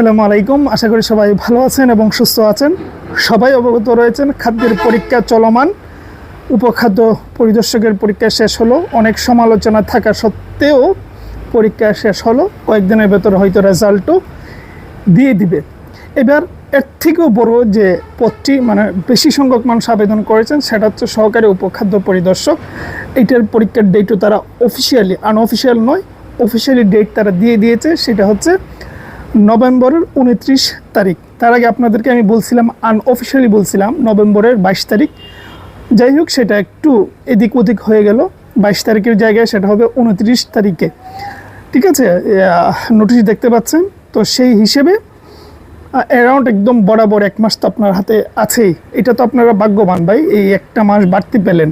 আসসালামু আলাইকুম। আশা করি সবাই ভালো আছেন এবং সুস্থ আছেন। সবাই অবগত রয়েছেন, খাদ্যের পরীক্ষা চলমান। উপখাদ্য পরিদর্শকের পরীক্ষা শেষ হলো। অনেক সমালোচনা থাকা সত্ত্বেও পরীক্ষা শেষ হলো। কয়েকদিনের ভেতরে হয়তো রেজাল্টও দিয়ে দিবে। এবার এর থেকেও বড় যে পদটি মানে বেশি সংখ্যক মানুষ আবেদন করেছেন, সেটা হচ্ছে সহকারী উপখাদ্য পরিদর্শক। এটার পরীক্ষার ডেটও তারা অফিসিয়ালি আনঅফিসিয়াল নয় অফিসিয়ালি ডেট তারা দিয়ে দিয়েছে। সেটা হচ্ছে নভেম্বরের উনত্রিশ তারিখ। তার আগে আপনাদেরকে আমি বলছিলাম আনঅফিসিয়ালি বলছিলাম, নভেম্বরের বাইশ তারিখ। যাই হোক, সেটা একটু এদিক ওদিক হয়ে গেল। বাইশ তারিখের জায়গায় সেটা হবে উনত্রিশ তারিখে। ঠিক আছে? নোটিশ দেখতে পাচ্ছেন? তো সেই হিসেবে অ্যারাউন্ড একদম বরাবর এক মাস তো আপনার হাতে আছেই। এটা তো আপনারা ভাগ্যবান ভাই, এই একটা মাস বাড়তি পেলেন।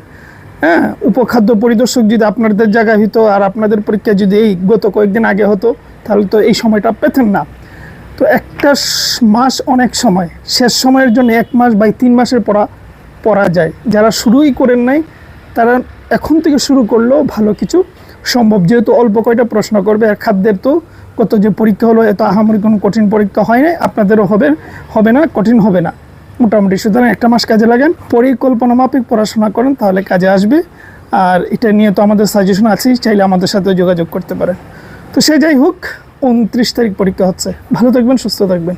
হ্যাঁ উপখাদ্য পরিদর্শক যদি আপনাদের জায়গায় হতো আর আপনাদের পরীক্ষা যদি এই গত কয়েকদিন আগে হতো তাহলে তো এই সময়টা পেতেন না। তো একটা মাস অনেক সময়, শেষ সময়ের জন্য এক মাস বা তিন মাসের পড়া পড়া যায়। যারা শুরুই করেন নাই, তারা এখন থেকে শুরু করলেও ভালো কিছু সম্ভব। যেহেতু অল্প কয়টা প্রশ্ন করবে, আর খাদ্যের তো কত যে পরীক্ষা হলো, এত আহামরি কোনো কঠিন পরীক্ষা হয় না আপনাদেরও হবে হবে না, কঠিন হবে না। মোটামুটি, সুতরাং একটা মাস কাজে লাগেন, পরিকল্পনা মাফিক পড়াশোনা করেন, তাহলে কাজে আসবে। আর এটা নিয়ে তো আমাদের সাজেশন আছেই, চাইলে আমাদের সাথে যোগাযোগ করতে পারেন। তো সে যাই হোক উনত্রিশ তারিখ পরীক্ষা হচ্ছে। ভালো থাকবেন সুস্থ থাকবেন।